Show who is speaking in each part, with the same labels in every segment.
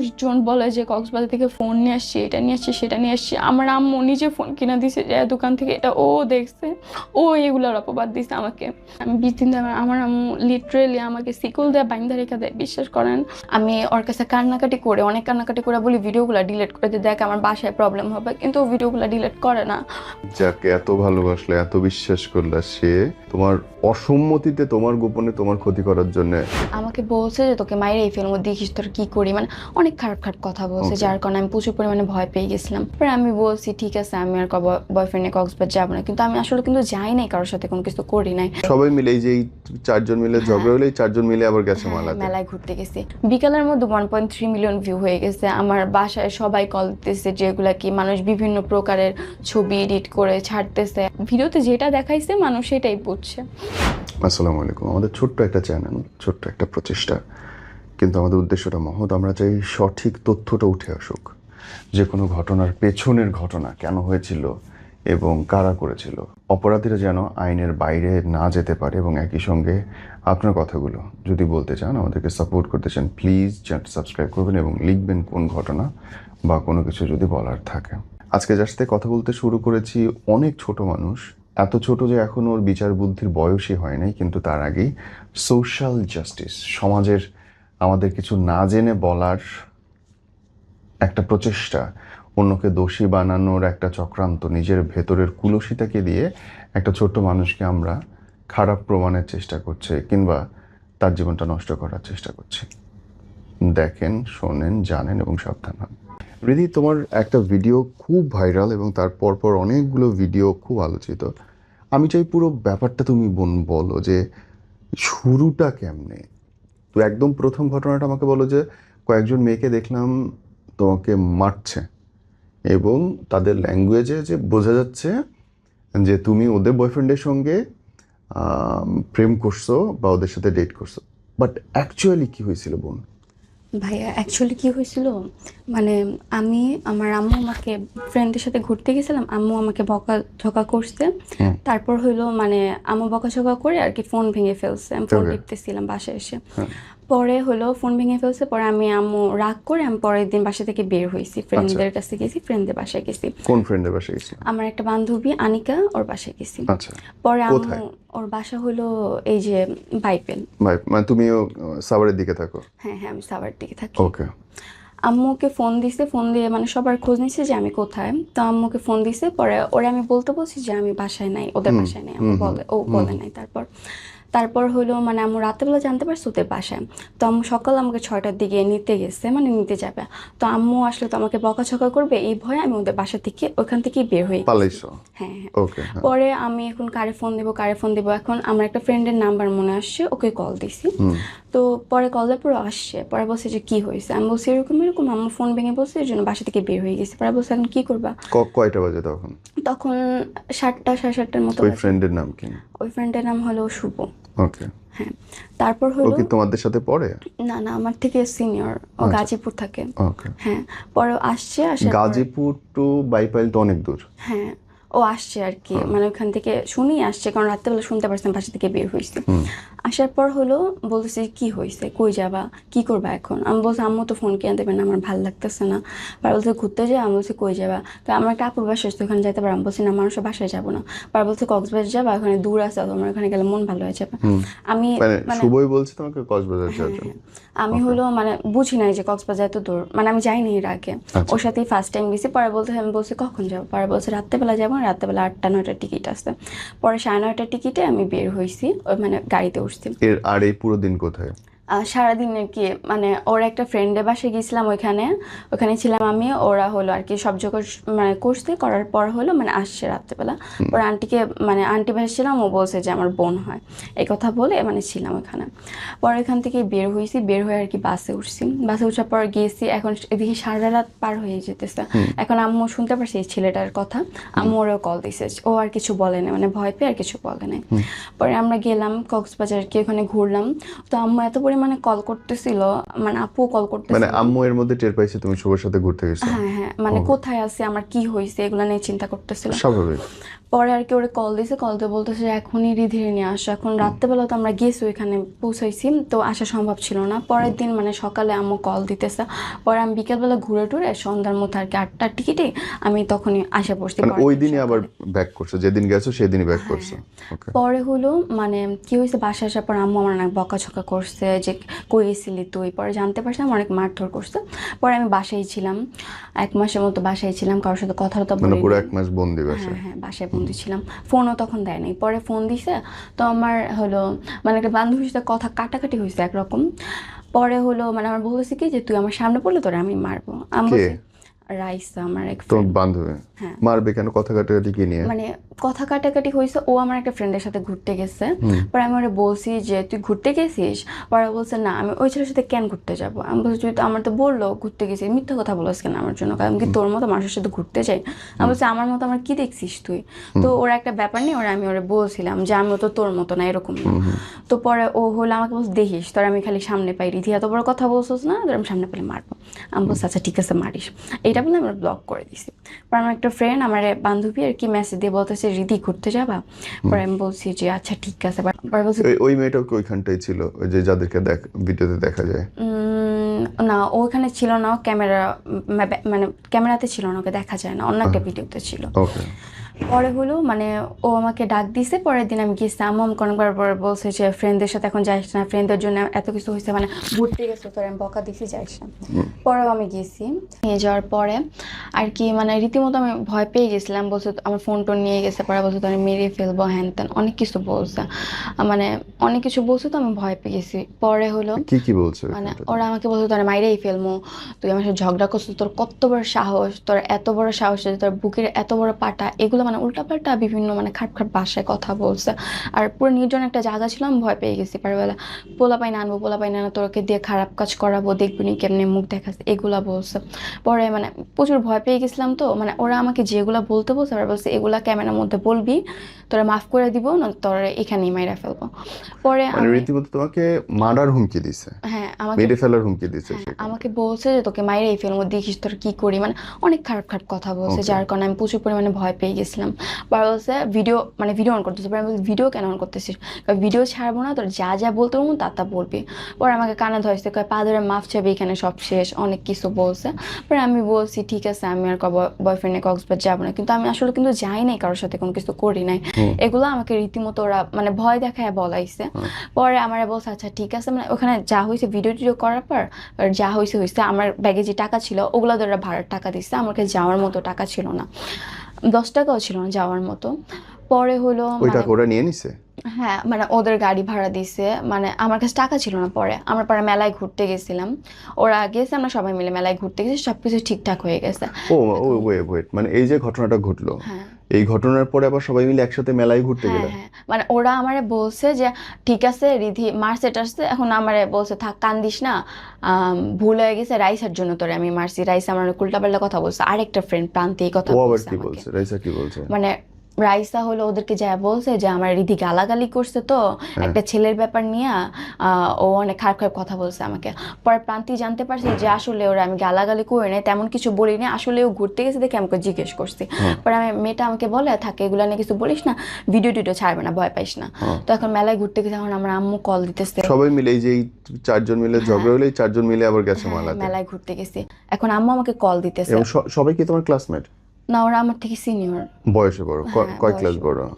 Speaker 1: মানুষজন বলে যে কক্সবাজার থেকে ফোন নিয়ে আসছি, এটা নিয়ে আসছি, সেটা নিয়ে আসছি। আমার আম্মু নিজে ফোন কিনে দিছে, যে দোকান থেকে, এটা ও দেখছে, ও এগুলোর অপবাদ দিছে আমাকে। আমি বিশ দিন আমার আম্মু লিটারেলি আমাকে সিকুল দেয় বাইন্দা রেখা দেয়, বিশ্বাস করেন। আমি ওর কাছে কান্নাকাটি করে, অনেক কান্নাকাটি করে বলি ভিডিওগুলো ডিলিট করে দেখ আমার বাসায় প্রবলেম হবে। কিন্তু ভিডিওগুলো ডিলিট করে না।
Speaker 2: যাকে এত ভালোবাসলে, এত বিশ্বাস করলে সে তোমার অসম্মতিতে তোমার গোপনে তোমার ক্ষতি করার জন্য।
Speaker 1: আমাকে বলছে যে তোকে মায়ের এই ফিল্ম দেখিস তোর কি করি? মানে অনেক খারাপ খারাপ কথা বলছে যার কারণে আমি প্রচুর পরিমাণে ভয় পেয়ে গেছিলাম। পরে আমি বলছি ঠিক আছে আমি আর বয়ফ্রেন্ডে কক্সবাজার যাব না। কিন্তু আমি আসলে কিন্তু যাই নাই কারোর সাথে কোনো কিছু করি নাই।
Speaker 2: সবাই মিলে এই যে চারজন মিলে ঝগড়া হলে চারজন মিলে আবার গেছে
Speaker 1: হ্যাঁ,
Speaker 2: মালাতে।
Speaker 1: মেলায় ঘুরতে গেছি। বিকালের মধ্যে one point three million view হয়ে গেছে। আমার বাসায় সবাই কল দিতেছে যেগুলা কি মানুষ বিভিন্ন প্রকারের ছবি এডিট করে ছাড়তেছে। ভিডিওতে যেটা দেখাইছে মানুষ সেটাই বুঝছে।
Speaker 2: আসসালামু আলাইকুম। আমাদের ছোট্ট একটা চ্যানেল, ছোট্ট একটা প্রচেষ্টা। কিন্তু আমাদের উদ্দেশ্যটা মহৎ। আমরা চাই সঠিক তথ্যটা উঠে আসুক। যে কোনো ঘটনার পেছনের ঘটনা কেন হয়েছিল এবং কারা করেছিল। অপরাধীরা যেন আইনের বাইরে না যেতে পারে এবং একই সঙ্গে আপনার কথাগুলো যদি বলতে চান, আমাদেরকে সাপোর্ট করতে চান প্লিজ চ্যানেল সাবস্ক্রাইব করবেন এবং লিখবেন কোন ঘটনা বা কোনো কিছু যদি বলার থাকে। আজকে যার সাথে কথা বলতে শুরু করেছি অনেক ছোট মানুষ, এত ছোট যে এখন ওর বিচার বুদ্ধির বয়সই হয় নাই, কিন্তু তার আগেই সোশ্যাল জাস্টিস সমাজের আমাদের কিছু না জেনে বলার একটা প্রচেষ্টা, অন্যকে দোষী বানানোর একটা চক্রান্ত, নিজের ভেতরের কুলসিতাকে দিয়ে একটা ছোট্ট মানুষকে আমরা খারাপ প্রমাণের চেষ্টা করছে কিংবা তার জীবনটা নষ্ট করার চেষ্টা করছে। দেখেন, শোনেন, জানেন এবং সাবধান হন। রিদি তোমার একটা ভিডিও খুব ভাইরাল এবং তার পরপর অনেকগুলো ভিডিও খুব আলোচিত। আমি চাই পুরো ব্যাপারটা তুমি বোন বলো যে শুরুটা কেমনে? তো একদম প্রথম ঘটনাটা আমাকে বলো যে কয়েকজন মেয়েকে দেখলাম তোমাকে মারছে এবং তাদের ল্যাঙ্গুয়েজে যে বোঝা যাচ্ছে যে তুমি ওদের বয়ফ্রেন্ডের সঙ্গে প্রেম করছ বা ওদের সাথে ডেট করছ। বাট অ্যাকচুয়ালি কী হয়েছিল বোন?
Speaker 1: ভাইয়া অ্যাকচুয়ালি কি হয়েছিল? মানে আমি আমার আম্মু আমাকে ফ্রেন্ডের সাথে ঘুরতে গেছিলাম আম্মু আমাকে বকা ঝকা করছে। তারপর হইল মানে আম্মু বকা ঝকা করে আর কি ফোন ভেঙে ফেলছে। আমি ফোন
Speaker 2: দেখতেছিলাম
Speaker 1: টিপতেছিলাম বাসায় এসে। পরে হলো ফোন ভেঙে ফেলছে পরে আমি আম্মু রাগ করে আমি পরের দিন বাসা থেকে বের হয়েছি।
Speaker 2: আচ্ছা।
Speaker 1: ফ্রেন্ডদের কাছে গেছি ফ্রেন্ডদের বাসায় গেছি।
Speaker 2: কোন ফ্রেন্ডের বাসায় গেছিল
Speaker 1: আমার একটা বান্ধবী আনিকা ওর বাসায় গেছি।
Speaker 2: আচ্ছা।
Speaker 1: পরে আম্মু ওর বাসা হলো এই যে বাইপেল।
Speaker 2: মানে তুমিও সাভারের দিকে থাকো?
Speaker 1: হ্যাঁ হ্যাঁ আমি সাভার দিকে থাকি।
Speaker 2: ওকে।
Speaker 1: আম্মুকে ফোন দিছে ফোন দিয়ে মানে সবার খোঁজ নিছে যে আমি কোথায়। তো আম্মুকে ফোন দিছে পরে ওরে আমি বলতে বলছি যে আমি বাসায় নাই ওদের বাসায় নাই আম্মু বলে ও বলে নাই তারপর। তারপর হলো মানে আম্মু রাতেবেলা জানতে পারছে ওদের বাসায়। তো আম্মু সকাল আমাকে ছয়টার দিকে নিতে গেছে মানে নিতে যাবে। তো আম্মু আসলে তো আমাকে বকাছকা করবে এই ভয়ে আমি ওদের বাসা থেকে ওখান থেকেই বের হয়ে গেছি। হ্যাঁ হ্যাঁ। পরে আমি এখন কারে ফোন দেবো কারে ফোন দেবো। এখন আমার একটা ফ্রেন্ডের নাম্বার মনে আসছে ওকে কল দিছি। তো পরে কল দেওয়ার পরে আসছে পরে বলছে যে কি হয়েছে? আমি বলছি এরকম এরকম। আমার ফোন ভেঙে বলছে এর জন্য বাসা থেকে বের হয়ে গেছে। পরে বলছে এখন কি করবা?
Speaker 2: কয়টা বাজে তখন?
Speaker 1: তখন সাতটা সাড়ে সাতটার মতো
Speaker 2: ওই ফ্রেন্ডের নাম কি?
Speaker 1: ওই ফ্রেন্ডের নাম হলো শুভ।
Speaker 2: ওকে
Speaker 1: হ্যাঁ। তারপর হলো
Speaker 2: কি তোমাদের সাথে পড়ে?
Speaker 1: না না আমার থেকে সিনিয়র ও
Speaker 2: আচ্ছা।
Speaker 1: গাজীপুর থাকে।
Speaker 2: ওকে
Speaker 1: হ্যাঁ পরে আসছে আসে
Speaker 2: গাজীপুর টু বাইপাইল তো অনেক দূর।
Speaker 1: হ্যাঁ ও আসছে আর কি। মানে ওখান থেকে শুনি আসছে কারণ রাত্রেবেলা শুনতে পারছিলাম বাসা থেকে বের হয়েছে। আসার পর হলো বলতেছে কি হয়েছে কই যাবা? কি করবা এখন? আমি বলছি আম্মু তো ফোন কিনে দেবে না? আমার ভালো লাগতেছে না। আর বলছে ঘুরতে যাই আমি বলছি কই যাবা? তো আমার আপুর বাসা আসছে ওখানে যেতে পারো আমি বলছি না মানুষের বাসায় যাব না। আর বলছে কক্সবাজার যাবা? ওখানে দূর আছে তোমার ওখানে গেলে মন ভালো হয়ে যাবে। আমি
Speaker 2: মানে
Speaker 1: মানে
Speaker 2: শুভই বলছে তোমাকে কক্সবাজার যাওয়ার জন্য।
Speaker 1: আমি হলো মানে বুঝি নাই যে কক্সবাজার এত দূর। মানে আমি যাইনি এর আগে।
Speaker 2: আচ্ছা।
Speaker 1: ওর সাথেই ফার্স্ট টাইম গেছি। পরে বলতে আমি বলছি কখন যাব? পরে বলছে রাত্রেবেলা যাব। রাত্রেবেলা আটটা নয়টার টিকিট আছে পরে সাড়ে নয়টার টিকিটে আমি বের হয়েছি ওই মানে গাড়িতে উঠছি
Speaker 2: এর আর এই পুরো দিন কোথায়?
Speaker 1: সারাদিন আর কি মানে ওর একটা ফ্রেন্ডের বাসায় গেছিলাম ওইখানে। ওখানে ছিলাম আমি ওরা হলো আর কি সব জোগাড় মানে করছে করার পর হলো মানে আসছে রাত্রেবেলা। পরে আন্টিকে মানে আন্টি বাসায় ছিলাম ও বলছে যে আমার বোন হয়। এই কথা বলে মানে ছিলাম ওখানে। পরে এখান থেকে বের হয়েছি বের হয়ে আর কি বাসে উঠছি। বাসে উঠার পর গিয়েছি এখন এদিকে সারা রাত পার হয়ে যেতেছে। এখন আম্মু শুনতে পারছি এই ছেলেটার কথা। আম্মু ওরও কল দিছে ও আর কিছু বলে না মানে ভয় পেয়ে আর কিছু বলে নাই। পরে আমরা গেলাম কক্সবাজার কি ওখানে ঘুরলাম। তো আম্মু এত পরিমাণে কল করতেছিল মানে আপু কল করতেছিল।
Speaker 2: মানে আম্মু এর মধ্যে টের পাইছে তুমি শুভর সাথে ঘুরতে গেছো।
Speaker 1: হ্যাঁ হ্যাঁ মানে কোথায় আছি আমার কি হয়েছে এগুলা নিয়ে চিন্তা করতেছিল।
Speaker 2: স্বাভাবিক।
Speaker 1: পরে আর কি ওরে কল দিছে কল দিয়ে বলতেছে যে এখনই রিধিরে নিয়ে আসো। এখন রাত্রেবেলা তো আমরা গেছি ওইখানে পৌঁছাইছি তো আসা সম্ভব ছিল না। পরের দিন মানে সকালে আম্মু কল দিতেছে। পরে আমি বিকেলবেলা ঘুরে টুরে সন্ধ্যার মধ্যে আর কি আটটার টিকিটে আমি তখনই আসা পড়ছি
Speaker 2: মানে ওই দিনই আবার ব্যাক করছ যেদিন গেছো সেদিনই ব্যাক করছ।
Speaker 1: পরে হলো মানে কি হয়েছে বাসায় আসার পর আম্মু আমার অনেক বকাঝকা করছে যে কই গেছিলি তুই? পরে জানতে পারছিলাম অনেক মারধর করছে। পরে আমি বাসায় ছিলাম এক মাসের মতো বাসায় ছিলাম কারোর সাথে কথা টথা
Speaker 2: মানে পুরো এক মাস বন্দি
Speaker 1: হ্যাঁ হ্যাঁ বাসায় বন্দি দিছিলাম ফোনও তখন দেয় নাই। পরে ফোন দিছে তো আমার হলো মানে একটা বান্ধবীর সাথে কথা কাটাকাটি হয়েছে একরকম। পরে হলো মানে আমার বলেছে কি যে তুই আমার সামনে পড়লে তোরা আমি মারবো। আমি? রাইসা আমার এক
Speaker 2: বান্ধবী?
Speaker 1: হ্যাঁ।
Speaker 2: মারবে কেন? কথা কাটাকাটি কি নিয়ে?
Speaker 1: মানে কথা কাটাকাটি হয়েছে ও আমার একটা ফ্রেন্ডের সাথে ঘুরতে গেছে। পরে আমি ওরা বলছি যে তুই ঘুরতে গেছিস? পরে বলছে না আমি ওই ছেলের সাথে কেন ঘুরতে যাব? আমি বলছি তুই তো আমার তো বলল ঘুরতে গেছিস। মিথ্যা কথা বলছ কেন আমার জন্য? কারণ কি তোর মতো মানুষের সাথে ঘুরতে যাই আমি বলছি আমার মতো আমার কি দেখছিস তুই? তো ওরা একটা ব্যাপার নেই ওরা আমি ওরা বলছিলাম যে আমি তো তোর মতো না এরকম না। তো পরে ও হলো আমাকে বলছে দেখিস তোর আমি খালি সামনে পাই। রিধি এত বড় কথা বলছিস না তোর আমি সামনে পেলে মারবো। আমি বলছি আচ্ছা ঠিক আছে মারিস। এইটা বলে আমরা ব্লক করে দিছি। পর আমার একটা ফ্রেন্ড আমার বান্ধবী আর কি মেসেজ দিয়ে বলতেছে রিধি ঘুরতে যাবা? পরে আমি বলছি যে আচ্ছা ঠিক আছে। পরে বলছি
Speaker 2: ওই- ওই মেয়েটাও কি ওইখানটাই ছিল ওই যে যাদেরকে দেখ ভিডিওতে দেখা যায়।
Speaker 1: উম, না ওখানে ছিল না ক্যামেরা মানে ক্যামেরাতে ছিল না ওকে দেখা যায় না। অন্য একটা ভিডিওতে ছিল।
Speaker 2: ওকে।
Speaker 1: পরে হলো মানে ও আমাকে ডাক দিছে পরের দিন আমি গেছি। আম্মু আমাকে অনেকবার পরে বলছে যে ফ্রেন্ডদের সাথে এখন যাইস না ফ্রেন্ডদের জন্য এত কিছু হয়েছে মানে ঘুরতে গেছো তোর আমি বকা দিছি যাইস না। পরেও আমি গেছি। নিয়ে যাওয়ার পরে আর কি মানে রীতিমতো আমি ভয় পেয়ে গেছিলাম বলছে আমার ফোন টোন নিয়ে গেছে পরে বলছে তোর মেরে ফেলব হ্যান ত্যান অনেক কিছু বলছে। মানে অনেক কিছু বলছে তো আমি ভয় পেয়ে গেছি। পরে হলো
Speaker 2: কি কি বলছো
Speaker 1: মানে ওরা আমাকে বলতো তোর মাইরেই ফেলব তুই আমার সাথে ঝগড়া করছিস তোর কত বড় সাহস তোর এত বড় সাহস তোর বুকের এত বড় পাটা এগুলো মানে উল্টাপাল্টা বিভিন্ন মানে খাট খাট বাসায় কথা বলছে। আর পুরো নির্জন একটা জায়গা ছিলাম ভয় পেয়ে গেছি পারবেলা। পোলা পাইনা আনব পোলা পাই না তোরকে দিয়ে খারাপ কাজ করাবো, দেখবি নি কেমনি মুখ দেখাস এগুলা বলছে। পরে মানে প্রচুর ভয় পেয়ে গেছিলাম তো মানে ওরা আমাকে যেগুলা বলতে বলছে, আবার বলছে, এগুলা ক্যামেরার মধ্যে বলবি? তোরা মাফ করে দিব না তোর এখানেই মাইরা ফেলব। পরে
Speaker 2: মানে রীতিমতো তোমাকে মারার হুমকি দিছে।
Speaker 1: হ্যাঁ আমাকে
Speaker 2: মেরে ফেলার হুমকি দিছে
Speaker 1: হ্যাঁ, আমাকে বলছে যে তোকে মাইরে এই ফেলব দেখিস তোর কি করি। মানে অনেক খারাপ খারাপ কথা বলছে যার কারণে আমি প্রচুর পরিমাণে ভয় পেয়ে গেছিলাম। পরে বলছে ভিডিও মানে ভিডিও অন করতেছে। আমি ভিডিও কেন অন করতেছিস? ভিডিও ছাড়বো না তোর যা যা বলতে পারব তা তা বলবি। পরে আমাকে কানে ধরেছে কয় পা ধরে মাফ চাবি এখানে সব শেষ। অনেক কিছু বলছে। পরে আমি বলছি ঠিক আছে আমি আর বয়ফ্রেন্ডে কক্সবাজার যাব না। কিন্তু আমি আসলে কিন্তু যাই নাই কারোর সাথে কোনো কিছু করি নাই। এগুলো আমাকে রীতিমতো ওরা মানে ভয় দেখায় বলাইছে। পরে আমার বলছে আচ্ছা ঠিক আছে। মানে ওখানে যা হয়েছে ভিডিও টিডিও করার পর যা হয়েছে হয়েছে আমার ব্যাগে যে টাকা ছিল ওগুলো ধরো ভাড়ার টাকা দিচ্ছে আমার কাছে যাওয়ার মতো টাকা ছিল না। দশ টাকাও ছিল না যাওয়ার মতো। পরে হলো
Speaker 2: ওই
Speaker 1: মানে-
Speaker 2: টাকা ওরা নিয়ে নিছে?
Speaker 1: হ্যাঁ মানে ওদের গাড়ি ভাড়া দিছে। মানে আমার কাছে টাকা ছিল না পরে। আমরা পরে মেলায় ঘুরতে গেছিলাম। ওরা গেছে আমরা সবাই মিলে মেলায় ঘুরতে গেছি সবকিছু ঠিকঠাক হয়ে গেছে।
Speaker 2: ও ও ওয়েট ওয়েট মানে এই যে ঘটনাটা ঘটলো
Speaker 1: হ্যাঁ।
Speaker 2: এই ঘটনার পরে আবার সবাই মিলে একসাথে মেলায় ঘুরতে
Speaker 1: হ্যাঁ
Speaker 2: গেলে
Speaker 1: হ্যাঁ। মানে ওরা আমারে বলছে যে ঠিক আছে রিধি মারছে টারছে এখন আমারে বলছে থাক কান্দিস না। ভুল হয়ে গেছে রাইসার জন্য তোরে আমি মারছি। রাইস আমার উল্টাপাল্টা কথা বলছে। আরেকটা ফ্রেন্ড প্রান্তে এই কথা
Speaker 2: ও আবার
Speaker 1: বলছে
Speaker 2: কি। বলছে? রাইসা কি বলছে?
Speaker 1: মানে রাইসা হলো ওদেরকে যা বলছে যে আমার রিধি গালাগালি করছে তো
Speaker 2: হ্যাঁ।
Speaker 1: একটা ছেলের ব্যাপার নিয়ে ও অনেক খারাপ খারাপ কথা বলছে আমাকে। পরে প্রান্তি জানতে পারছে যে আসলে ওরা আমি গালাগালি করে নাই তেমন কিছু বলিনি আসলে ও ঘুরতে গেছে দেখে আমাকে জিজ্ঞেস করছি।
Speaker 2: হ্যাঁ।
Speaker 1: পরে আমি মেয়েটা আমাকে বলে থাকে এগুলো নিয়ে কিছু বলিস না ভিডিও টিডিও ছাড়বে না ভয় পাইস না।
Speaker 2: হ্যাঁ।
Speaker 1: তো এখন মেলায় ঘুরতে গেছে এখন আমার আম্মু কল দিতেছে।
Speaker 2: সবাই মিলে এই যে চারজন মিলে ঝগড়া হলে চারজন মিলে আবার গেছে
Speaker 1: হ্যাঁ, মেলায় ঘুরতে গেছি। এখন আম্মু আমাকে কল দিতেছে।
Speaker 2: সবাই কি তোমার ক্লাসমেট
Speaker 1: না ওরা আমার থেকে সিনিয়র
Speaker 2: বয়সে বড়? ক-
Speaker 1: হ্যাঁ,
Speaker 2: কয়
Speaker 1: বয়সে।
Speaker 2: ক্লাস বড়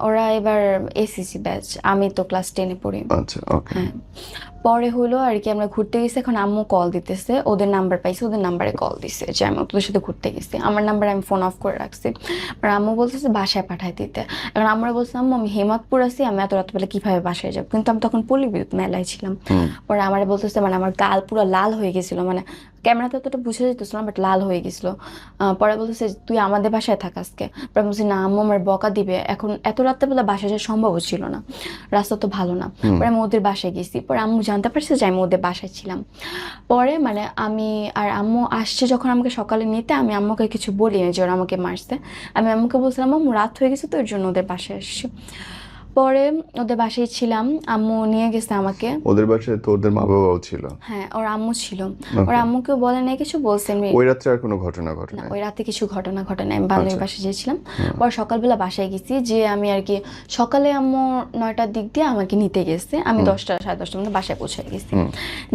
Speaker 1: ওরা এবার এসিসি ব্যাচ আমি তো ক্লাস টেনে পড়ি।
Speaker 2: আচ্ছা ওকে
Speaker 1: হ্যাঁ। পরে হলো আর কি আমরা ঘুরতে গেছি এখন আম্মু কল দিতেছে ওদের নাম্বার পাইছে ওদের নাম্বারে কল দিছে যে আমি ওদের সাথে ঘুরতে গেছি। আমার নাম্বারে আমি ফোন অফ করে রাখছি। আর আম্মু বলতেছে বাসায় পাঠাই দিতে। এখন আমরা বলছিলাম আম্মু আমি হেমাতপুর আছি আমি এত রাত বেলা কীভাবে বাসায় যাব? কিন্তু আমি তখন পল্লী বিদ্যুৎ মেলায় ছিলাম।
Speaker 2: হুম।
Speaker 1: পরে আমার বলতেছে মানে আমার গাল পুরো লাল হয়ে গেছিল মানে ক্যামেরাতে অতটা বুঝে যেতেছিল না বাট লাল হয়ে গেছিল। পরে বলতেছে তুই আমাদের বাসায় থাক আজকে। পরে বলছি না আম্মু আমার বকা দিবে। এখন এত রাত্রে বেলা বাসায় যাওয়া সম্ভব ছিল না। রাস্তা তো ভালো না। পরে আমি ওদের বাসায় গেছি। পরে আম্মু জানতে পারছে যে আমি ওদের বাসায় ছিলাম। পরে মানে আমি আর আম্মু আসছে যখন আমাকে সকালে নিতে আমি আম্মুকে কিছু বলি না যে ওরা আমাকে মারছে। আমি আম্মুকে বলছিলাম আম্মু রাত হয়ে গেছে তো এর জন্য ওদের বাসায় আসছি। পরে ওদের বাসায় ছিলাম। আম্মু নিয়ে গেছে আমাকে।
Speaker 2: ওদের বাসায় তো ওদের মা বাবাও ছিল।
Speaker 1: হ্যাঁ ওর আম্মু ছিল। ওর আম্মুকেও বলে নাই কিছু বলছে এমনি
Speaker 2: ওই রাত্রে আর কোনো ঘটনা ঘটে
Speaker 1: না ওই রাতে কিছু ঘটনা ঘটে নাই আমি বান্ধবীর
Speaker 2: আচ্ছা।
Speaker 1: বাসায় গিয়েছিলাম। পর সকালবেলা বাসায় গেছি যে আমি আর কি সকালে আম্মু নয়টার দিক দিয়ে আমাকে নিতে গেছে। আমি দশটা সাড়ে দশটার মধ্যে বাসায় পৌঁছে গেছি।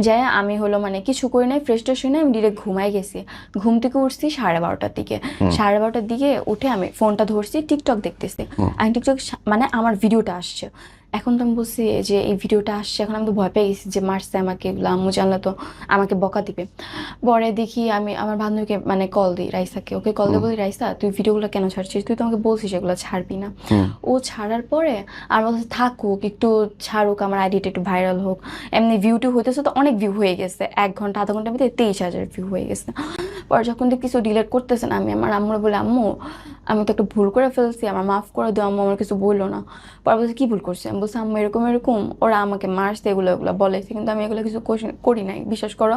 Speaker 1: যাই আমি হলো মানে কিছু করি নাই ফ্রেশ ট্রেশ হই আমি ডিরেক্ট ঘুমাই গেছি। ঘুম থেকে উঠছি সাড়ে বারোটার দিকে। সাড়ে বারোটার দিকে উঠে আমি ফোনটা ধরছি টিকটক দেখতেছি। আমি টিকটক মানে আমার ভিডিওটা আসছে। এখন তো আমি বলছি যে এই ভিডিওটা আসছে এখন আমি তো ভয় পেয়ে গেছি যে মারছে আমাকে আম্মু জানলে তো আমাকে বকা দিবে। পরে দেখি আমি আমার বান্ধবীকে মানে কল দিই রাইসাকে। ওকে কল দিয়ে বলি রাইসা তুই ভিডিওগুলো কেন ছাড়ছিস? তুই তো আমাকে বলছিস এগুলো ছাড়বি না। ও ছাড়ার পরে আর বলছে থাকুক একটু ছাড়ুক আমার আইডিটা একটু ভাইরাল হোক। এমনি ভিউ টিউ হইতেছে তো অনেক ভিউ হয়ে গেছে। এক ঘণ্টা আধা ঘণ্টার ভিতরে তেইশ হাজার ভিউ হয়ে গেছে। পরে যখন দেখি কিছু ডিলেট করতেছে না, আমি আমার আম্মুরা বলে, আম্মু, আমি তো একটা ভুল করে ফেলছি, আমার মাফ করে দিও, আম্মু আমার কিছু বলল না। পরে বলছে, কি ভুল করছি? আমি বলছি, আম্মু, এরকম এরকম, ওরা আমাকে মারছে, এগুলো এগুলো বলেছে, কিন্তু আমি এগুলো কিছু করি নাই, বিশ্বাস করো।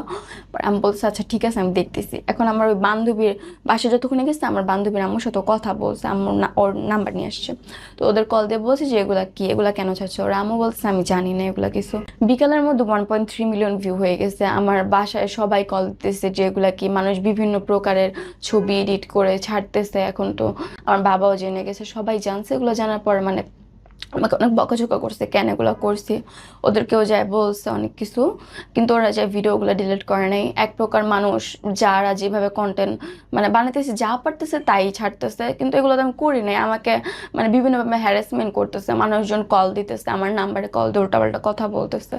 Speaker 1: পরে আমি বলছি আচ্ছা ঠিক আছে, আমি দেখতেছি। এখন আমার ওই বান্ধবীর বাসায় যতক্ষণে গেছে, আমার বান্ধবীর আম্মুর সাথে কথা বলছে, আম্মুর না- ওর নাম্বার নিয়ে আসছে। তো ওদের কল দিয়ে বলছে যে, এগুলা কি, এগুলা কেন ছাড়ছে ওরা আম্মু বলছে, আমি জানি না এগুলা কিছু। বিকালের মধ্যে one point three million view হয়ে গেছে। আমার বাসায় সবাই কল দিতেছে যে, এগুলা কি মানুষ বিভিন্ন প্রকারের ছবি এডিট করে ছাড়তেছে এখন তো। আমার বাবাও জেনে গেছে, সবাই জানছে, এগুলো জানার পর মানে আমাকে অনেক বকাঝকা করছে কেন এগুলো করছি ওদেরকেও যায় বলছে অনেক কিছু কিন্তু ওরা যায় ভিডিওগুলো ডিলিট করে নাই। এক প্রকার মানুষ যারা যেভাবে কন্টেন্ট মানে বানাইতেছে যা পারতেছে তাই ছাড়তেছে কিন্তু এগুলো তো আমি করি নাই। আমাকে মানে বিভিন্নভাবে হ্যারাসমেন্ট করতেছে মানুষজন কল দিতেছে আমার নাম্বারে কল দিয়ে উল্টাপাল্টা কথা বলতেছে।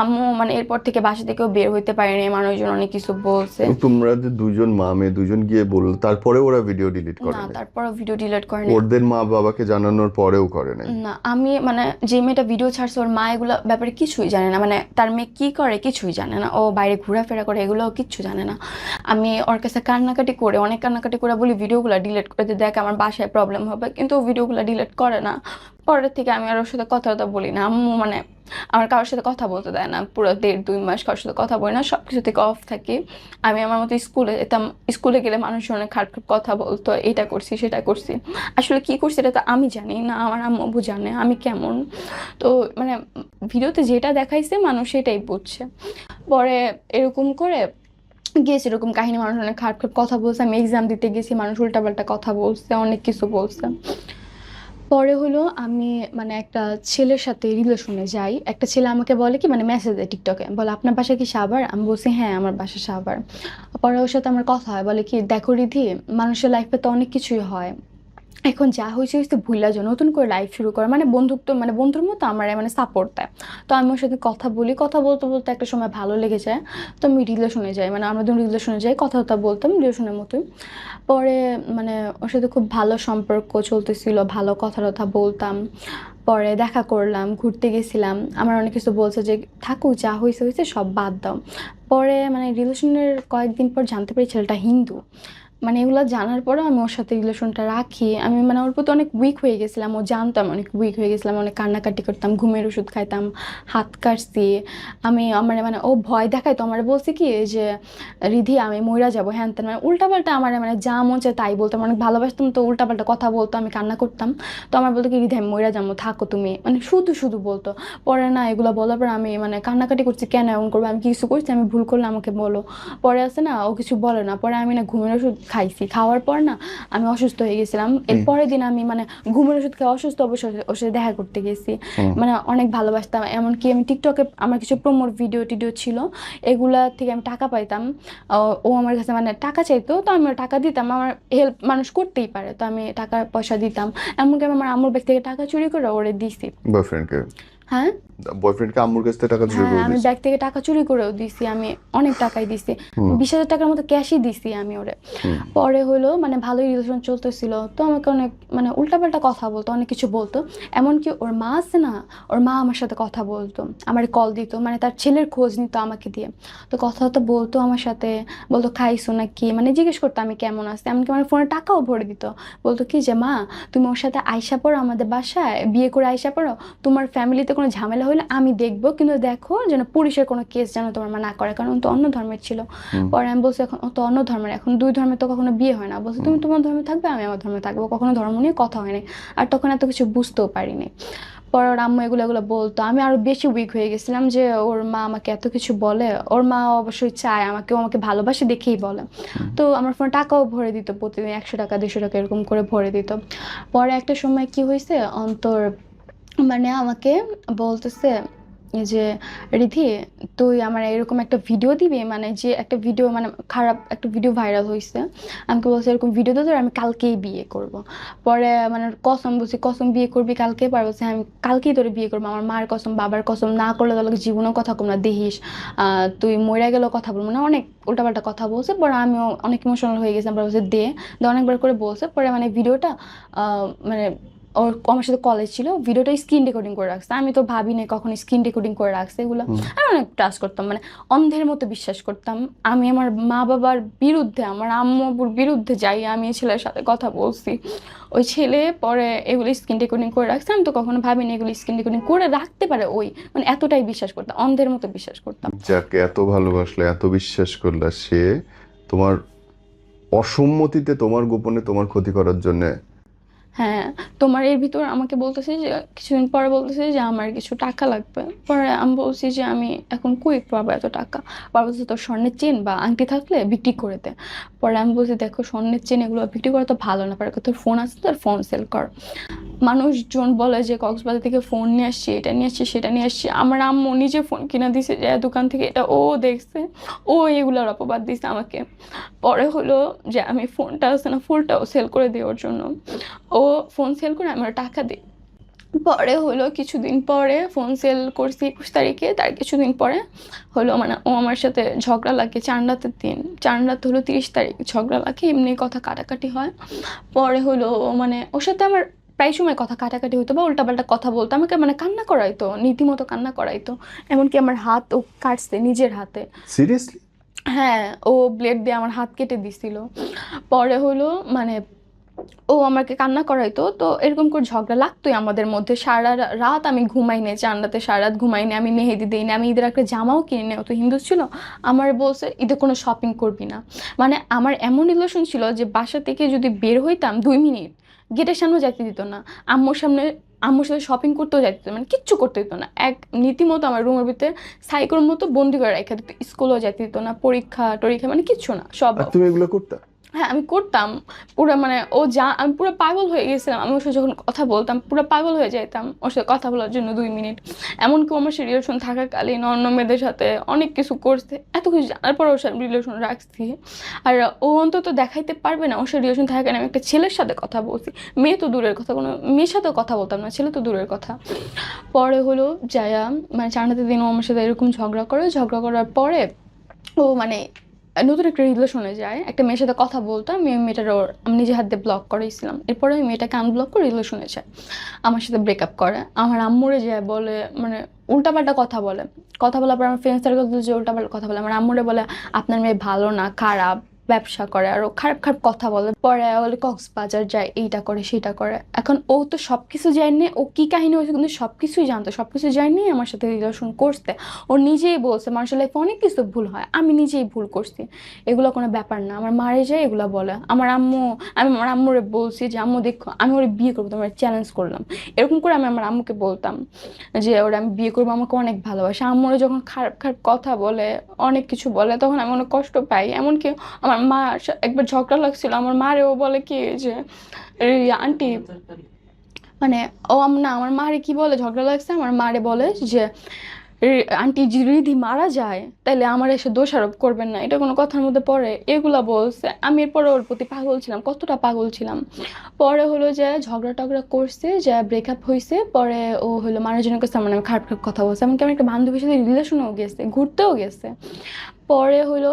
Speaker 1: আম্মু মানে এরপর থেকে বাসা থেকেও বের হইতে পারিনি মানুষজন অনেক কিছু বলছে।
Speaker 2: তোমরা যে দুজন মা মেয়ে দুজন গিয়ে বলল তারপরে ওরা ভিডিও ডিলিট করে
Speaker 1: না তারপরে ভিডিও ডিলিট করে
Speaker 2: ওদের মা বাবাকে জানানোর পরেও করে নাই?
Speaker 1: না, আমি মানে যে মেয়েটা ভিডিও ছাড়ছে, ওর মা এগুলো ব্যাপারে কিছুই জানে না। মানে তার মেয়ে কি করে কিছুই জানে না। ও বাইরে ঘোরাফেরা করে এগুলো কিচ্ছু জানে না। আমি ওর কাছে কান্নাকাটি করে, অনেক কান্নাকাটি করে বলি ভিডিওগুলো ডিলিট করে দেখ আমার বাসায় প্রবলেম হবে। কিন্তু ও ভিডিওগুলো ডিলিট করে না। পরের থেকে আমি আর ওর সাথে কথা বলি না। আম্মু মানে আমার কারোর সাথে কথা বলতে দেয় না, পুরো দেড় দুই মাস কারোর সাথে কথা বলি না সব কিছু থেকে অফ থাকি। আমি আমার মতো স্কুলে যেতাম, স্কুলে গেলে মানুষ অনেক খারাপ কথা বলতো এটা করছি, সেটা করছি। আসলে কি করছি এটা তো আমি জানি না, আমার আম্মু জানে, আমি কেমন? তো মানে ভিডিওতে যেটা দেখাইছে মানুষ সেটাই বুঝছে। পরে এরকম করে গিয়েছে এরকম কাহিনী, মানুষ অনেক খারাপ খারাপ কথা বলছে, আমি এক্সাম দিতে গেছি, মানুষ উল্টাপাল্টা কথা বলছে, অনেক কিছু বলছে। পরে হলো আমি মানে একটা ছেলের সাথে রিলেশনে যাই। একটা ছেলে আমাকে বলে কি মানে মেসেজ দেয় টিকটকে বলে, আপনার বাসা কি সাবার আমি বলছি হ্যাঁ আমার বাসা সাবার পরে ওর সাথে আমার কথা হয়, বলে কি, দেখো রিধি, মানুষের লাইফে তো অনেক কিছুই হয়। এখন যা হয়েছে হয়েছে ভুলা যায় নতুন করে লাইফ শুরু করে। মানে বন্ধুত্ব মানে বন্ধুর মতো আমার মানে সাপোর্ট দেয়। তো আমি ওর সাথে কথা বলি, কথা বলতে বলতে একটা সময় ভালো লেগে যায়, তো আমি রিলেশনে যাই। মানে আমরা দুজন রিলেশনে যাই কথা কথা বলতাম রিলেশনের মতোই। পরে মানে ওর সাথে খুব ভালো সম্পর্ক চলতেছিল, ভালো কথা টথা বলতাম। পরে দেখা করলাম, ঘুরতে গেছিলাম। আমার অনেক কিছু বলছে যে থাকুক যা হয়েছে হয়েছে, সব বাদ দাও। পরে মানে রিলেশনের কয়েকদিন পর জানতে পারি ছেলেটা হিন্দু। মানে এগুলো জানার পরেও আমি ওর সাথে রিলেশনটা রাখি। আমি মানে ওর প্রতি অনেক উইক হয়ে গেছিলাম, ও জানতাম অনেক উইক হয়ে গেছিলাম, অনেক কান্নাকাটি করতাম, ঘুমের ওষুধ খাইতাম, হাত কাটছি। আমি আমার মানে ও ভয় দেখায় তো আমার বলছি কি যে, রিধি, আমি ময়রা যাব। হ্যান ত্যান মানে উল্টাপাল্টা আমার মানে যা মন চায় তাই বলতাম, অনেক ভালোবাসতাম তো উল্টাপাল্টা কথা বলতো, আমি কান্না করতাম। তো আমার বলতো কি, রিধি, আমি ময়রা যাব, থাকো তুমি। মানে শুধু শুধু বলতো। পরে না এগুলো বলার পর আমি মানে কান্নাকাটি করছি, কেন এমন করব? আমি কিছু করছি, আমি ভুল করলে আমাকে বলো। পরে আছে না ও কিছু বলে না, পরে আমি না ঘুমের ওষুধ খাইছি খাওয়ার পর না আমি অসুস্থ হয়ে গেছিলাম। এর পরের দিন আমি মানে ঘুমের ওষুধ খেয়ে অসুস্থ অবশ্যই ওর সাথে দেখা করতে গেছি। মানে অনেক ভালোবাসতাম এমনকি আমি টিকটকে আমার কিছু প্রোমোর ভিডিও টিডিও ছিল এগুলা থেকে আমি টাকা পাইতাম। ও- আমার কাছে মানে টাকা চাইতো তো আমি টাকা দিতাম আমার হেল্প মানুষ করতেই পারে তো আমি টাকা পয়সা দিতাম। এমনকি আমি আমার আম্মুর ব্যাগ থেকে টাকা চুরি করে ওরে দিছি।
Speaker 2: বয়ফ্রেন্ডকে
Speaker 1: হ্যাঁ?
Speaker 2: বয়ফ্রেন্ডকে আম্মুর কাছ থেকে টাকা চুরি
Speaker 1: হ্যাঁ
Speaker 2: করে
Speaker 1: আমি ব্যাগ থেকে টাকা চুরি করেও দিছি আমি অনেক টাকাই দিছি। বিশ হাজার টাকার মতো ক্যাশই দিছি আমি ওরে। পরে হলো মানে ভালোই রিলেশন চলতেছিল তো আমাকে অনেক মানে উল্টাপাল্টা কথা বলতো অনেক কিছু বলতো। এমনকি ওর মা আছে না ওর মা আমার সাথে কথা বলতো আমার কল দিত মানে তার ছেলের খোঁজ নিত আমাকে দিয়ে। তো কথা তো বলতো আমার সাথে বলতো খাইছো না কি মানে জিজ্ঞেস করতো আমি কেমন আছি? এমনকি আমার ফোনে টাকাও ভরে দিত। বলতো কি যে মা তুমি ওর সাথে আইসা পড়ো আমাদের বাসায় বিয়ে করে আইসা পড়ো তোমার ফ্যামিলিতে কোনো ঝামেলা হলো আমি দেখব কিন্তু দেখো যেন পুলিশের কোনো কেস যেন তোমার মা না করে কারণ তো অন্য ধর্মের ছিল। পরে আমি বলছি এখন তো অন্য ধর্মের এখন দুই ধর্মে তো কখনো বিয়ে হয় না। বলছে তুমি তোমার ধর্মে থাকবে আমি আমার ধর্মে থাকব। কখনো ধর্ম নিয়ে কথা হয়নি আর তখন এত কিছু বুঝতেও পারিনি। পরে ওর আম্মু এগুলো এগুলো বলতো। আমি আরও বেশি উইক হয়ে গেছিলাম যে ওর মা আমাকে এত কিছু বলে। ওর মা অবশ্যই চায় আমাকে ও আমাকে ভালোবাসে দেখেই বলে। তো আমার ফোনে টাকাও ভরে দিত প্রতিদিন একশো টাকা দুশো টাকা এরকম করে ভরে দিত। পরে একটা সময় কি হয়েছে অন্তর মানে আমাকে বলতেছে যে, রিধি, তুই আমার এরকম একটা ভিডিও দিবি? মানে যে একটা ভিডিও মানে খারাপ একটা ভিডিও ভাইরাল হয়েছে আমাকে বলছে, এরকম ভিডিও তো আমি কালকেই বিয়ে করব। পরে মানে কসম বলছি, কসম বিয়ে করবি কালকে? পরে বলছে আমি কালকেই তোরে বিয়ে করব। আমার মার কসম, বাবার কসম, না করলে তোর জীবনেও কথা কম না, দেখিস। তুই মরে গেলেও কথা বলব। না অনেক উল্টাপাল্টা কথা বলছে, পরে আমিও অনেক ইমোশনাল হয়ে গেছিলাম। পরে বলছে, দে। অনেকবার করে বলছে। পরে মানে ভিডিওটা মানে ওর আমার সাথে কলেজ ছিল ভিডিওটা স্ক্রিন রেকর্ডিং করে রাখছে। আমি তো ভাবি না কখন স্ক্রিন রেকর্ডিং করে রাখছে এগুলো। আমি অনেক ট্রাস্ট করতাম মানে অন্ধের মতো বিশ্বাস করতাম। আমি আমার মা বাবার বিরুদ্ধে আমার আম্মু আব্বুর বিরুদ্ধে যাই আমি এই ছেলের সাথে কথা বলছি। ওই ছেলে পরে এগুলো স্ক্রিন রেকর্ডিং করে রাখছে আমি তো কখনো ভাবিনি এগুলো স্ক্রিন রেকর্ডিং করে রাখতে পারে ওই। মানে এতটাই বিশ্বাস করতাম অন্ধের মতো বিশ্বাস করতাম।
Speaker 2: যাকে এত ভালোবাসলে এত বিশ্বাস করলে সে তোমার অসম্মতিতে তোমার গোপনে তোমার ক্ষতি করার জন্য
Speaker 1: হ্যাঁ তোমার এর ভিতর আমাকে বলতেছে যে, কিছুদিন পরে বলতেছে যে, আমার কিছু টাকা লাগবে। পরে আমি বলছি যে, আমি এখন কুইক পাবো এত টাকা। পরে বলছে, তোর স্বর্ণের চেন বা আংটি থাকলে বিক্রি করে দে। পরে আমি বলছি, দেখো, স্বর্ণের চেন এগুলো বিক্রি করা তো ভালো না। পরে তোর ফোন আছে তোর ফোন সেল কর। মানুষজন বলে যে, কক্সবাজার থেকে ফোন নিয়ে আসছি, এটা নিয়ে আসছি, সেটা নিয়ে আসছি। আমার আম্মু নিজে ফোন কিনা দিছে যে দোকান থেকে এটা ও দেখছে, ও এগুলোর অপবাদ দিছে আমাকে। পরে হলো যে, আমি ফোনটা আছে না ফুলটাও সেল করে দিই ওর জন্য। ও ফোন সেল করে আমার টাকা দিই। পরে হলো কিছুদিন পরে ফোন সেল করছি একুশ তারিখে তার কিছুদিন পরে হলো মানে ও আমার সাথে ঝগড়া লাগে চার রাতের দিন চার রাত হলো তিরিশ তারিখ ঝগড়া লাগে এমনি কথা কাটাকাটি হয়। পরে হলো মানে ওর সাথে আমার প্রায় সময় কথা কাটাকাটি হতো বা উল্টাপাল্টা কথা বলতো আমাকে মানে কান্না করাইতো নীতিমতো কান্না করাইতো। এমনকি আমার হাত ও কাটছে নিজের হাতে।
Speaker 2: সিরিয়াসলি
Speaker 1: হ্যাঁ ও ব্লেড দিয়ে আমার হাত কেটে দিছিল। পরে হলো মানে ও আমাকে কান্না করাইতো, তো এরকম করে ঝগড়া লাগতোই আমাদের মধ্যে। সারা রাত আমি ঘুমাই নাই চান্দাতে সারা রাত ঘুমাই নাই, আমি মেহেদি দিই না আমি ঈদের একটা জামাও কিনে নেই তো হিন্দু ছিল। আমার বলছে, ঈদে কোনো শপিং করবি না। মানে আমার এমন রিলেশন ছিল যে বাসা থেকে যদি বের হইতাম দুই মিনিট গেটের সামনেও যাইতে দিত না। আম্মুর সামনে, আম্মুর সাথে শপিং করতেও যাইতে দিত মানে কিচ্ছু করতে দিত না। এক নীতিমতো আমার রুমের ভিতরে সাইকেল মতো বন্দি করে রেখে দিত স্কুলেও যাইতে দিত না পরীক্ষা টরীক্ষা মানে কিচ্ছু না, সব।
Speaker 2: তুমি এগুলো করতে?
Speaker 1: হ্যাঁ আমি করতাম। পুরো মানে ও যা, আমি পুরো পাগল হয়ে গেছিলাম। আমি ওর সাথে যখন কথা বলতাম, পুরো পাগল হয়ে যাইতাম ওর সাথে কথা বলার জন্য দুই মিনিট। এমনকি আমার সে রিলেশন থাকাকালীন অন্য মেয়েদের সাথে অনেক কিছু করছে। এত কিছু জানার পর ওর সাথে রিলেশন রাখছি। আর ও অন্তত দেখাইতে পারবে না ওর সাথে রিলেশন থাকাকালীন আমি একটা ছেলের সাথে কথা বলছি। মেয়ে তো দূরের কথা, কোনো মেয়ের সাথেও কথা বলতাম না, ছেলে তো দূরের কথা। পরে হলো যায়া মানে চারটাতে দিন ও আমার সাথে এরকম ঝগড়া করে। ঝগড়া করার পরে ও মানে নতুন একটা রিলেশনে যায়। একটা মেয়ের সাথে কথা বলতাম ওই মেয়েটার ওর, আমি নিজে হাত দিয়ে ব্লক করেছিলাম এরপরে ওই মেয়েটাকে আনব্লক করে রিলেশনে যায় আমার সাথে ব্রেকআপ করে। আমার আম্মুরে যায় বলে মানে উল্টাপাল্টা কথা বলে। কথা বলার পর আমার ফ্রেন্ড সার্কেল যে উল্টাপাল্টা কথা বলে, আমার আম্মুরে বলে, আপনার মেয়ে ভালো না, খারাপ। ব্যবসা করে আরও খারাপ খারাপ কথা বলে। পরে বলে, কক্সবাজার যায় এইটা করে, সেটা করে। এখন ও তো সব কিছু জানে, ও কী কাহিনী হয়েছে কিন্তু সব কিছুই জানতো সব কিছু জানি আমার সাথে রিলেশন করতে ও নিজেই বলছে মানুষের লাইফে অনেক কিছু ভুল হয়, আমি নিজেই ভুল করছি। এগুলো কোনো ব্যাপার না, আমার মারে যায়, এগুলো বলে। আমার আম্মু, আমি আমার আম্মুরে বলছি যে, আম্মু দেখো, আমি ওরে বিয়ে করব, তোমার চ্যালেঞ্জ করলাম। এরকম করে আমি আমার আম্মুকে বলতাম যে, ওরা আমি বিয়ে করব, আমাকে অনেক ভালোবাসে। আম্মুরে যখন খারাপ খারাপ কথা বলে, অনেক কিছু বলে, তখন আমি অনেক কষ্ট পাই। এমনকি আমার মা একবার ঝগড়া লাগছিল, আমার মারেও বলে কি যে আন্টি মানে ও না, আমার মারে কি বলে, ঝগড়া লাগছে, আমার মারে বলে যে আন্টি যদি মারা যায় তাহলে আমার এসে দোষারোপ করবেন না। এটা কোনো কথার মধ্যে পড়ে, এগুলা বলছে। আমি এরপরে ওর প্রতি পাগল ছিলাম, কতটা পাগল ছিলাম। পরে হলো যে ঝগড়া টগড়া করছে, যে ব্রেকআপ হয়েছে পরে ও হলো মানুষজনের কাছে আমার নামে খারাপ খারাপ কথা বলছে। এমনকি আমার একটা বান্ধবীর সাথে রিলেশনেও গেছে, ঘুরতেও গেছে। পরে হলো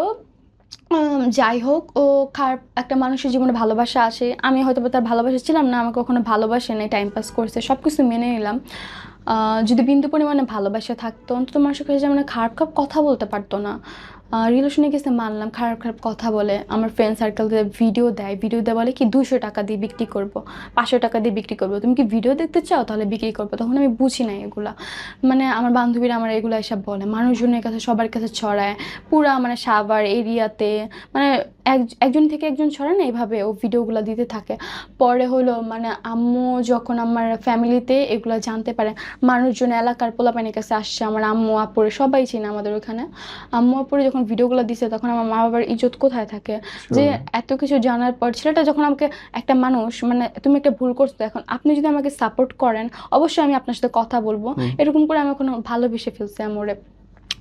Speaker 1: যাই হোক, ও খারাপ একটা মানুষের জীবনে ভালোবাসা আসে আমি হয়তো তার ভালোবাসা ছিলাম না, আমাকে কখনো ভালোবাসে নাই টাইম পাস করছে সব কিছু মেনে নিলাম। যদি বিন্দু পরিমাণে ভালোবাসা থাকতো, অন্তত মানুষের কাছে যেমন খারাপ খারাপ কথা বলতে পারতো না। রিলেশনে গেছে মানলাম, খারাপ খারাপ কথা বলে। আমার ফ্রেন্ড সার্কেল ভিডিও দেয় ভিডিও দেয় বলে কি দুশো টাকা দিয়ে বিক্রি করব, পাঁচশো টাকা দিয়ে বিক্রি করব। তুমি কি ভিডিও দেখতে চাও? তাহলে বিক্রি করব। তখন আমি বুঝি না এগুলা। মানে আমার বান্ধবীরা আমার এগুলো এসব বলে। মানুষজনের কাছে, সবার কাছে ছড়ায়। পুরা মানে সাভার এরিয়াতে মানে এক- একজন থেকে একজন ছড়ায় না এইভাবে ও ভিডিওগুলো দিতে থাকে। পরে হলো মানে আম্মু যখন আমার ফ্যামিলিতে এগুলো জানতে পারে, মানুষজন এলাকার পোলাপানির কাছে আসছে, আমার আম্মু আপুরে সবাই চিনে আমাদের ওখানে। আম্মু আপুরে যখন ভিডিওগুলো দিছে তখন আমার মা বাবার ইজ্জত কোথায় থাকে? যে এত কিছু জানার পর ছেলেটা যখন আমাকে একটা মানুষ মানে তুমি একটা ভুল করছ এখন আপনি যদি আমাকে সাপোর্ট করেন অবশ্যই আমি আপনার সাথে কথা বলব। এরকম করে আমি কোনো ভালোবেসে ফেলছে আমরে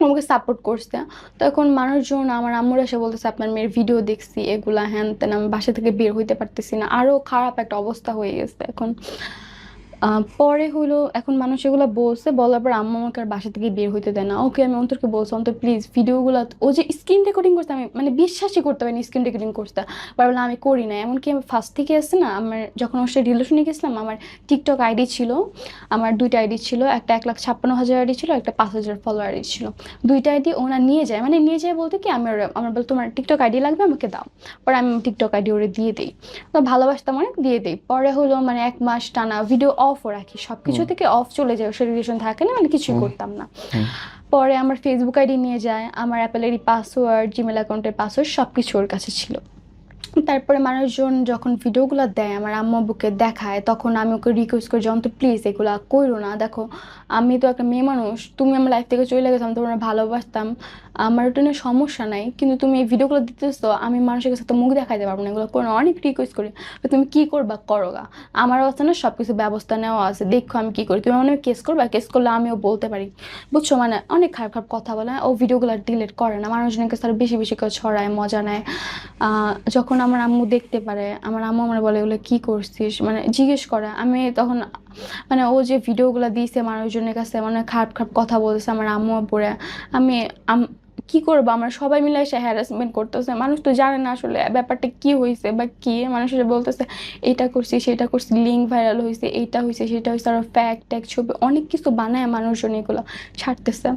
Speaker 1: আমাকে সাপোর্ট করছে। তখন মানুষজন আমার আম্মুর এসে বলতেছে আপনার মেয়ের ভিডিও দেখছি এগুলা হ্যান তেন আমি বাসা থেকে বের হইতে পারতেছি না। আরও খারাপ একটা অবস্থা হয়ে গেছে এখন। পরে হলো এখন মানুষ এগুলো বলছে, বলার পর আম্মা আমাকে আর বাসা থেকে বের হইতে দেয় না। ওকে আমি অন্তরকে বলছি, অন্তর প্লিজ ভিডিওগুলো ও যে স্ক্রিন রেকর্ডিং করতে আমি মানে বিশ্বাসই করতে পারিনি স্ক্রিন রেকর্ডিং করতে। বলে আমি করি না। এমনকি আমি ফার্স্ট থেকে আসছে না, আমার যখন ওর সাথে রিলেশনে গেছিলাম, আমার টিকটক আইডি ছিল, আমার দুইটা আইডি ছিল, একটা এক লাখ ছাপ্পান্ন হাজার আইডি ছিল, একটা পাঁচ হাজার ফলোয়ার আইডি ছিল। দুইটা আইডি ওরা নিয়ে যায় মানে নিয়ে যায় বলতে কি, আমি আমার বল, তোমার টিকটক আইডি লাগবে, আমাকে দাও। পরে আমি টিকটক আইডি ওরে দিয়ে দিই। তো ভালোবাসতাম অনেক, দিয়ে দিই। পরে হলো মানে এক মাস টানা ভিডিও অফও রাখি। সব কিছু থেকে অফ চলে যায় সে রিলেশন থাকে না মানে কিছুই করতাম না। পরে আমার ফেসবুক আইডি নিয়ে যায় আমার অ্যাপেলেরই পাসওয়ার্ড জিমেল অ্যাকাউন্টের পাসওয়ার্ড সব কিছু ওর কাছে ছিল। তারপরে মানুষজন যখন ভিডিওগুলো দেয় আমার আম্মু আব্বুকে দেখায় তখন আমি ওকে রিকোয়েস্ট করি যে অন্ত প্লিজ এগুলা করো না। দেখো আমি তো একটা মেয়ে মানুষ তুমি আমার লাইফ থেকে চলে গেছো আমি তোমার ভালোবাসতাম। আমার ওটা নিয়ে সমস্যা নাই, কিন্তু তুমি এই ভিডিওগুলো দিতেছো, আমি মানুষের কাছে তো মুখ দেখাইতে পারব না, এগুলো কোনো অনেক রিকোয়েস্ট করি। তুমি কী করবা? করো গা। আমার অবস্থা না সব কিছু ব্যবস্থা নেওয়া আছে, দেখো আমি কী করি। তুমি মনে কেস করবা কেস করলে আমিও বলতে পারি। বুঝছ? মানে অনেক খারাপ খারাপ কথা বলে, ও ভিডিওগুলো ডিলিট করে না। মানুষজনের কাছে আরও বেশি বেশি করে ছড়ায়, মজা নেয়। যখন আমার আম্মু দেখতে পারে, আমার আম্মু আমার বলে, এগুলো কী করছিস? মানে জিজ্ঞেস করে। আমি তখন মানে ও যে ভিডিওগুলো দিয়েছে মানুষজনের কাছে মানে খারাপ খারাপ কথা বলছে আমার আম্মু পড়ে আমি আম- কি করব? আমরা সবাই মিলে এসে হ্যারাসমেন্ট করতেছে। মানুষ তো জানে না আসলে ব্যাপারটা কি হয়েছে বা কি। মানুষ এসে বলতেছে, এইটা করছি, সেটা করছি লিঙ্ক ভাইরাল হয়েছে এইটা হয়েছে সেটা হয়েছে আরও ফ্যাক্ট ট্যাক ছবি, অনেক কিছু বানায় মানুষজন এগুলো ছাড়তেছে।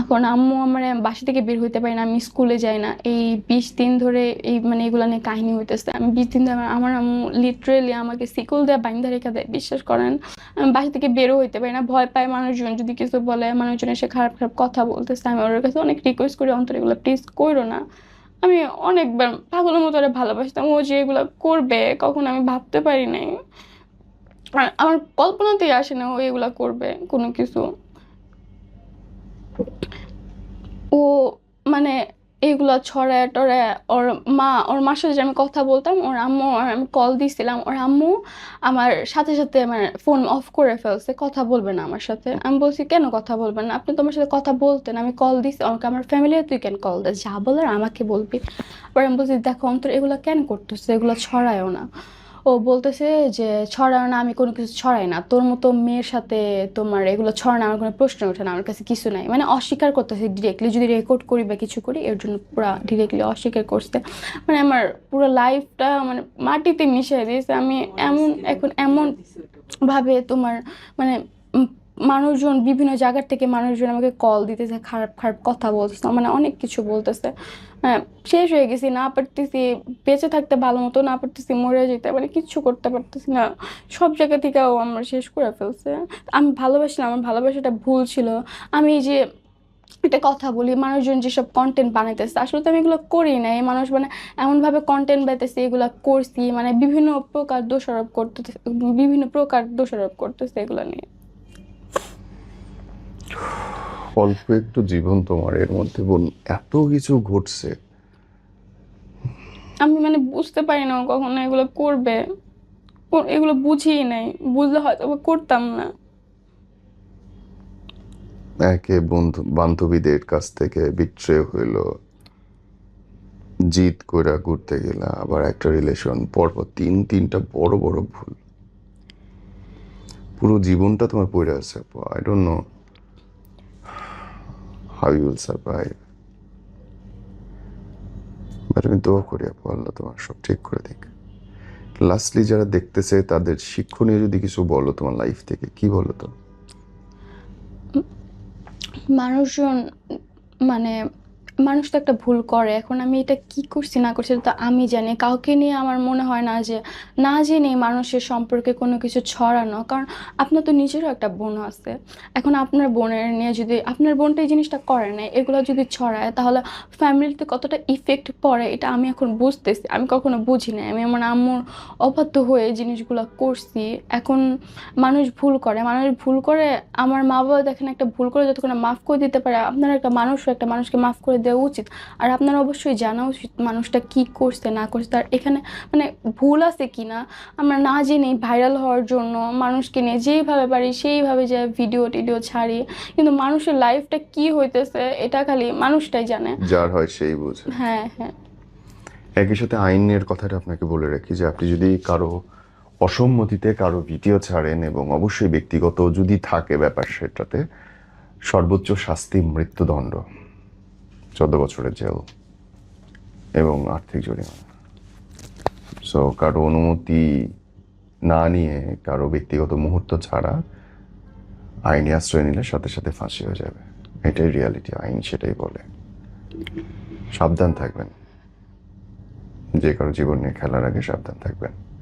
Speaker 1: এখন আম্মু আমার বাসা থেকে বের হইতে পারি না, আমি স্কুলে যাই না। এই বিশ দিন ধরে এই মানে এগুলো নিয়ে কাহিনী হইতেছে। আমি বিশ দিন ধরে আমার আম্মু লিটারেলি আমাকে সিকুল দেওয়া বাইন্দা রেখা দেয়, বিশ্বাস করেন। আমি বাসা থেকে বেরো হইতে পারি না, ভয় পায় মানুষজন। যদি কিছু বলে, মানুষজন এসে খারাপ খারাপ কথা বলতেছে, আমি ওর কাছে অনেক রিকোয়েস্ট করি, অন্তর এগুলো প্লিজ করো না। আমি অনেকবার পাগলের মতো আরে ভালোবাসতাম, ও যে এগুলো করবে কখন আমি ভাবতে পারি নাই। আর আমার কল্পনাতেই আসে না ও এগুলো করবে, কোনো কিছু। ও মানে এইগুলা ছড়ায়, টড়ায়, ওর মা, ওর মার সাথে আমি কথা বলতাম, ওর আম্মু, আর আমি কল দিয়েছিলাম ওর আম্মু আমার সাথে সাথে আমার ফোন অফ করে ফেলছে, কথা বলবে না আমার সাথে। আমি বলছি, কেন কথা বলবেন আপনি তোমার সাথে কথা বলতেন, আমি কল দিছি, আমাকে আমার ফ্যামিলি তুই কেন কল দে যা বলার আমাকে বলবি। আবার আমি বলছি, দেখো অন্তর, এগুলো কেন করতেছে? এগুলো ছড়ায়ও না। ও বলতেছে যে ছড়ায় না, আমি কোনো কিছু ছড়াই না। তোর মতো মেয়ের সাথে তোমার এগুলো ছড়ানো আমার কোনো প্রশ্ন ওঠে না, আমার কাছে কিছু নাই। মানে অস্বীকার করতেছে ডিরেক্টলি যদি রেকর্ড করি বা কিছু করি, এর জন্য পুরো ডিরেক্টলি অস্বীকার করছে। মানে আমার পুরো লাইফটা মানে মাটিতে মিশিয়ে দিয়েছে। আমি এমন, এখন এমন ভাবে তোমার মানে মানুষজন, বিভিন্ন জায়গার থেকে মানুষজন আমাকে কল দিতেছে, খারাপ খারাপ কথা বলতেছে মানে অনেক কিছু বলতেছে। হ্যাঁ শেষ হয়ে গেছি, না পারতেছি, বেঁচে থাকতে ভালো মতো, না পারতেছি মরে যেতে মানে কিচ্ছু করতে পারতেছি না। সব জায়গা থেকেও আমার শেষ করে ফেলছে। আমি ভালোবাসলাম, আমার ভালোবাসাটা ভুল ছিল। আমি যে একটা কথা বলি, মানুষজন যেসব কন্টেন্ট বানাইতেছে, আসলে তো আমি এগুলো করি না এই মানুষ মানে এমনভাবে কন্টেন্ট বানাইতেছে, এগুলো করছি মানে বিভিন্ন প্রকার দোষারোপ করতেছে, বিভিন্ন প্রকার দোষারোপ করতেছে এগুলো নিয়ে।
Speaker 2: অল্প একটু জীবন তোমার এর মধ্যে বোন। এত কিছু ঘটছে।
Speaker 1: আমি মানে বুঝতে পারি না ও কখনো এগুলো করবে। ও- এগুলো বুঝিই নাই। বুঝলে হয়তো বা করতাম না।
Speaker 2: একে বন্ধু বান্ধবীদের কাছ থেকে বিট্রে হইল। জিত কইরা ঘুরতে গেলা আবার একটা রিলেশন পরপর তিন তিনটা বড় বড় ভুল। পুরো জীবনটা তোমার পড়ে আছে I don't know how you will survive but আমি দোয়া করি আপু, আল্লাহ তোমার সব ঠিক করে দিক। লাস্টলি যারা দেখতেছে, তাদের শিক্ষণীয় যদি কিছু বলো তোমার লাইফ থেকে, কি বলো তো?
Speaker 1: মানুষজন মানে মানুষ তো একটা ভুল করে, এখন আমি এটা কি করছি, না করছি তো আমি জানি। কাউকে নিয়ে আমার মনে হয় না যে, না জেনে মানুষের সম্পর্কে কোনো কিছু ছড়ানো, কারণ আপনার তো নিজেরও একটা বোন আছে। এখন আপনার বোনের নিয়ে যদি, আপনার বোনটা এই জিনিসটা করে না এগুলো যদি ছড়ায়, তাহলে ফ্যামিলিতে কতটা ইফেক্ট পড়ে, এটা আমি এখন বুঝতেছি। আমি কখনো বুঝি না আমি আমার আম্মুর অবাধ্য হয়ে জিনিসগুলো করছি। এখন মানুষ ভুল করে, মানুষ ভুল করে, আমার মা বাবা দেখেন একটা ভুল করে যতক্ষণ মাফ করে দিতে পারে, আপনার একটা মানুষও একটা মানুষকে মাফ করে দেওয়া উচিত। আর আপনার অবশ্যই জানা উচিত মানুষটা কি করছে না করছে। তার এখানে মানে ভুল আছে কি না আমরা না জেনেই ভাইরাল হওয়ার জন্য মানুষকে নিয়ে যেইভাবে পারি সেইভাবে যে ভিডিও টিডিও ছাড়ি কিন্তু মানুষের লাইফটা কি হইতেছে এটা খালি মানুষটাই জানে।
Speaker 2: যার হয় সেই বোঝে।
Speaker 1: হ্যাঁ হ্যাঁ।
Speaker 2: একই সাথে আইনের কথাটা আপনাকে বলে রাখি যে আপনি যদি কারও অসম্মতিতে কারও ভিডিও ছাড়েন এবং অবশ্যই ব্যক্তিগত যদি থাকে ব্যাপার সেটাতে সর্বোচ্চ শাস্তি মৃত্যুদণ্ড। চোদ্দ বছরের জেল এবং আর্থিক জরিমানা। সো কারও অনুমতি না নিয়ে, কারও ব্যক্তিগত মুহূর্ত ছাড়া আইনি আশ্রয় নিলে সাথে সাথে ফাঁসি হয়ে যাবে। এটাই রিয়ালিটি আইন সেটাই বলে। সাবধান থাকবেন। যে কারও জীবন নিয়ে খেলার আগে সাবধান থাকবেন।